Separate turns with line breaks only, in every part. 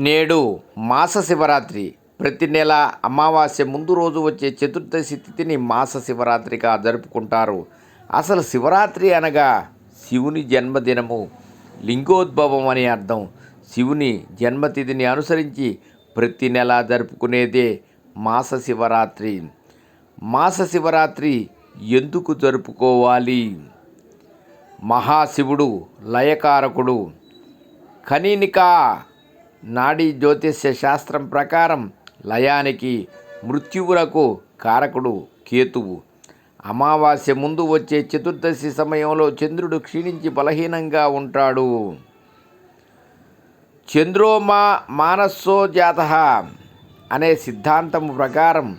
నేడు మాస శివరాత్రి. ప్రతి నెల అమావాస్య ముందు రోజు వచ్చే చతుర్దశి తిథిని మాస శివరాత్రిగా జరుపుకుంటారు. అసలు శివరాత్రి అనగా శివుని జన్మదినము. లింగోద్భవం అని అర్థం. శివుని జన్మతిథిని అనుసరించి ప్రతి నెల జరుపుకునేదే మాస శివరాత్రి. మాస శివరాత్రి ఎందుకు జరుపుకోవాలి? మహాశివుడు లయకారకుడు కనీనికా నాడీ జ్యోతిష్య శాస్త్రం ప్రకారం లయానికి మృత్యువులకు కారకుడు కేతువు. అమావాస్య ముందు వచ్చే చతుర్దశి సమయంలో చంద్రుడు క్షీణించి బలహీనంగా ఉంటాడు. చంద్రోమా మానస్సో జాత అనే సిద్ధాంతం ప్రకారం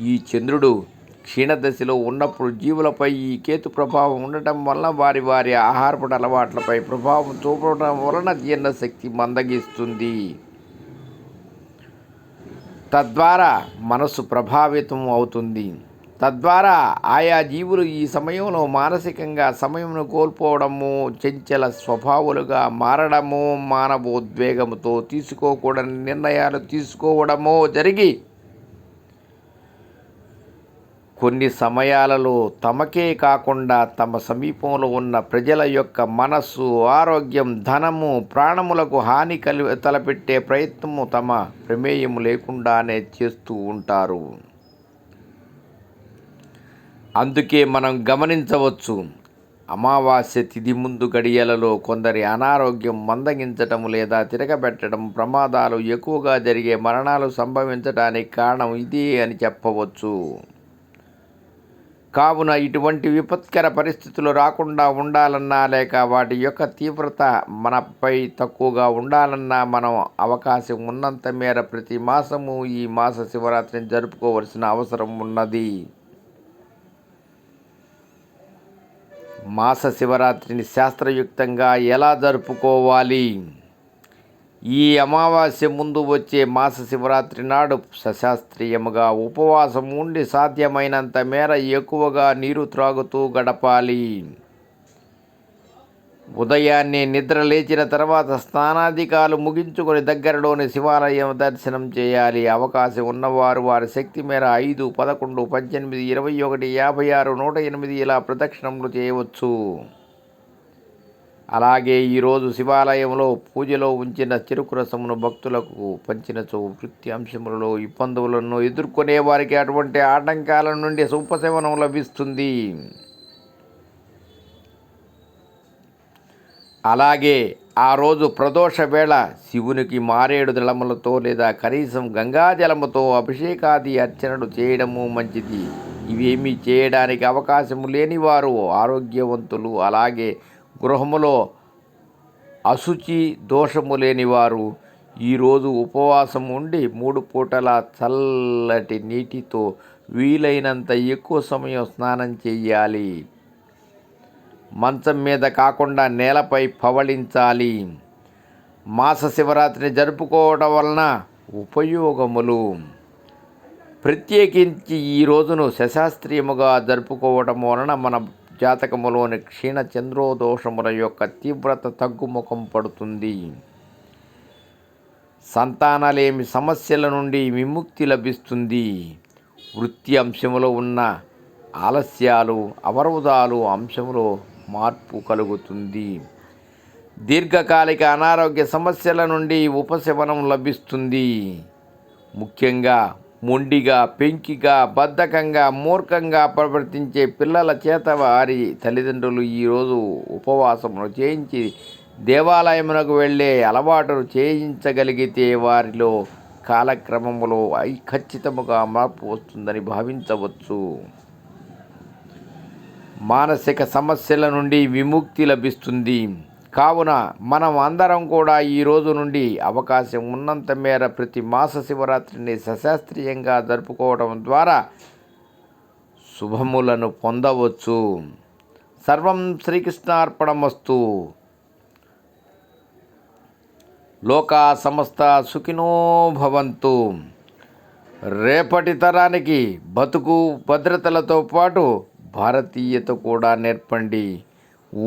ఈ చంద్రుడు క్షీణదశలో ఉన్నప్పుడు జీవులపై ఈ కేతు ప్రభావం ఉండటం వలన వారి వారి ఆహారపడ అలవాట్లపై ప్రభావం చూపడం వలన జీర్ణశక్తి మందగిస్తుంది. తద్వారా మనస్సు ప్రభావితం అవుతుంది. తద్వారా ఆయా జీవులు ఈ సమయంలో మానసికంగా సమయమును కోల్పోవడము చంచల స్వభావులుగా మారడము మానవోద్వేగంతో తీసుకోకూడని నిర్ణయాలు తీసుకోవడము జరిగి కొన్ని సమయాలలో తమకే కాకుండా తమ సమీపంలో ఉన్న ప్రజల యొక్క మనస్సు ఆరోగ్యం ధనము ప్రాణములకు హాని కలి తలపెట్టే ప్రయత్నము తమ ప్రమేయం లేకుండానే చేస్తూ ఉంటారు. అందుకే మనం గమనించవచ్చు అమావాస్య తిథి ముందు గడియలలో కొందరి అనారోగ్యం మందగించటం లేదా తిరగబెట్టడం ప్రమాదాలు ఎక్కువగా జరిగే మరణాలు సంభవించడానికి కారణం ఇదే అని చెప్పవచ్చు. కావున ఇటువంటి విపత్కర పరిస్థితులు రాకుండా ఉండాలన్నా లేక వాటి యొక్క తీవ్రత మనపై తక్కువగా ఉండాలన్నా మనం అవకాశం ఉన్నంత మేర ప్రతి మాసము ఈ మాస శివరాత్రిని జరుపుకోవలసిన అవసరం ఉన్నది. మాస శివరాత్రిని శాస్త్రయుక్తంగా ఎలా జరుపుకోవాలి? ఈ అమావాస్య ముందు వచ్చే మాస శివరాత్రి నాడు సశాస్త్రీయముగా ఉపవాసం ఉండి సాధ్యమైనంత మేర ఎక్కువగా నీరు త్రాగుతూ గడపాలి. ఉదయాన్నే నిద్ర లేచిన తర్వాత స్నానాధికాలు ముగించుకొని దగ్గరలోని శివాలయం దర్శనం చేయాలి. అవకాశం ఉన్నవారు వారి శక్తి మేర ఐదు పదకొండు పద్దెనిమిది ఇరవై ఒకటి యాభై ఆరు నూట ఎనిమిది ఇలా ప్రదక్షిణములు చేయవచ్చు. అలాగే ఈరోజు శివాలయంలో పూజలో ఉంచిన చెరుకు రసమును భక్తులకు పంచినచో వృత్తి అంశములలో ఇబ్బందులను ఎదుర్కొనే వారికి అటువంటి ఆటంకాల నుండి ఉపశమనం లభిస్తుంది. అలాగే ఆ రోజు ప్రదోష వేళ శివునికి మారేడు దళములతో లేదా కనీసం గంగాజలముతో అభిషేకాది అర్చనలు చేయడము మంచిది. ఇవేమీ చేయడానికి అవకాశము లేని వారు ఆరోగ్యవంతులు అలాగే గృహములో అశుచి దోషము లేనివారు ఈరోజు ఉపవాసం ఉండి మూడు పూటల చల్లటి నీటితో వీలైనంత ఎక్కువ సమయం స్నానం చేయాలి. మంచం మీద కాకుండా నేలపై పవళించాలి. మాస శివరాత్రిని జరుపుకోవడం వలన ఉపయోగములు. ప్రత్యేకించి ఈ రోజును శశాస్త్రీయముగా జరుపుకోవడం వలన మన జాతకములోని క్షీణ చంద్రోదోషముల యొక్క తీవ్రత తగ్గుముఖం పడుతుంది. సంతానలేమి సమస్యల నుండి విముక్తి లభిస్తుంది. వృత్తి అంశంలో ఉన్న ఆలస్యాలు అవరోధాలు అంశంలో మార్పు కలుగుతుంది. దీర్ఘకాలిక అనారోగ్య సమస్యల నుండి ఉపశమనం లభిస్తుంది. ముఖ్యంగా మొండిగా పెంకిగా బద్ధకంగా మూర్ఖంగా ప్రవర్తించే పిల్లల చేత వారి తల్లిదండ్రులు ఈరోజు ఉపవాసమును చేయించి దేవాలయమునకు వెళ్ళే అలవాటును చేయించగలిగితే వారిలో కాలక్రమములో ఐ ఖచ్చితముగా మార్పు వస్తుందని భావించవచ్చు. మానసిక సమస్యల నుండి విముక్తి లభిస్తుంది. కావున మనం అందరం కూడా ఈ రోజు నుండి అవకాశం ఉన్నంత మేర ప్రతి మాస శివరాత్రిని సశాస్త్రీయంగా జరుపుకోవడం ద్వారా శుభములను పొందవచ్చు. సర్వం శ్రీకృష్ణార్పణమస్తు. లోకా సమస్త సుఖినో భవంతు. రేపటి తరానికి బతుకు భద్రతలతో పాటు భారతీయత కూడా నేర్పండి. ఓం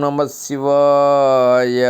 నమ శివాయ.